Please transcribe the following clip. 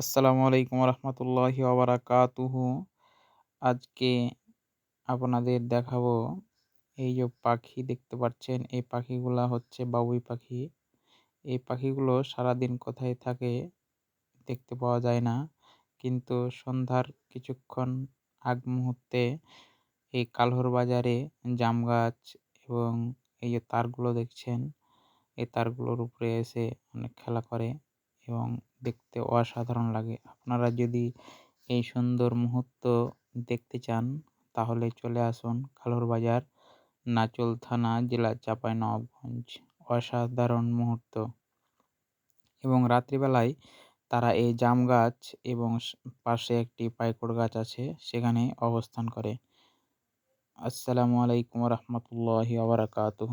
আসসালামু আলাইকুম রহমতুল্লাহি ওবরাকাতুহু। আজকে আপনাদের দেখাবো এই যে পাখি দেখতে পাচ্ছেন, এই পাখিগুলা হচ্ছে বাবুই পাখি। এই পাখিগুলো সারাদিন কোথায় থাকে দেখতে পাওয়া যায় না, কিন্তু সন্ধ্যার কিছুক্ষণ আগ মুহূর্তে এই কালহর বাজারে জাম গাছ এবং এই যে তারগুলো দেখছেন, এই তারগুলোর উপরে এসে অনেক খেলা করে। এবং দেখতে অসাধারণ লাগে। আপনারা যদি এই সুন্দর মুহূর্ত দেখতে চান, তাহলে চলে আসুন কালোর বাজার, নাচল থানা, জেলা চাঁপাইনবাবগঞ্জ। অসাধারণ মুহূর্ত। এবং রাত্রিবেলায় তারা এই জাম গাছ এবং পাশে একটি পাইকড় গাছ আছে, সেখানে অবস্থান করে। আসসালামু আলাইকুম রহমতুল্লাহি আবরাকাতুহ